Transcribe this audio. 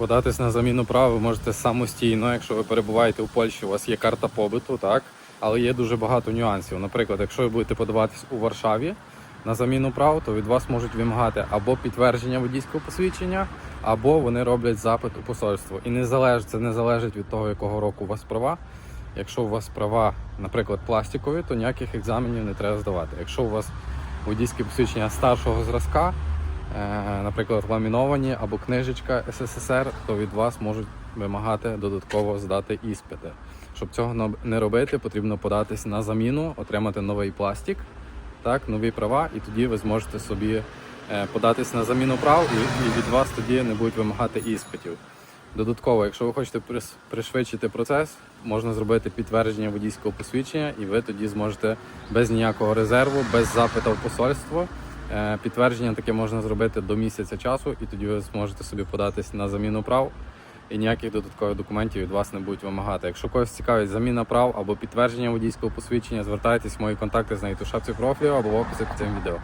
Податись на заміну прав ви можете самостійно, якщо ви перебуваєте у Польщі, у вас є карта побиту, так? Але є дуже багато нюансів. Наприклад, якщо ви будете подаватись у Варшаві на заміну прав, то від вас можуть вимагати або підтвердження водійського посвідчення, або вони роблять запит у посольство. І не залежить, це не залежить від того, якого року у вас права. Якщо у вас права, наприклад, пластикові, то ніяких екзаменів не треба здавати. Якщо у вас водійське посвідчення старшого зразка, наприклад, ламіновані або книжечка СССР, то від вас можуть вимагати додатково здати іспити. Щоб цього не робити, потрібно податись на заміну, отримати новий пластик, так, нові права, і тоді ви зможете собі е, податись на заміну прав, і, від вас тоді не будуть вимагати іспитів. Додатково, якщо ви хочете пришвидшити процес, можна зробити підтвердження водійського посвідчення, і ви тоді зможете без ніякого резерву, без запиту в посольство. Е, Підтвердження таке можна зробити до місяця часу, і тоді ви зможете собі податись на заміну прав. І ніяких додаткових документів від вас не будуть вимагати. Якщо когось цікавить заміна прав або підтвердження водійського посвідчення, звертайтесь в мої контакти, знайдете в шапці профілю або в описі під цим відео.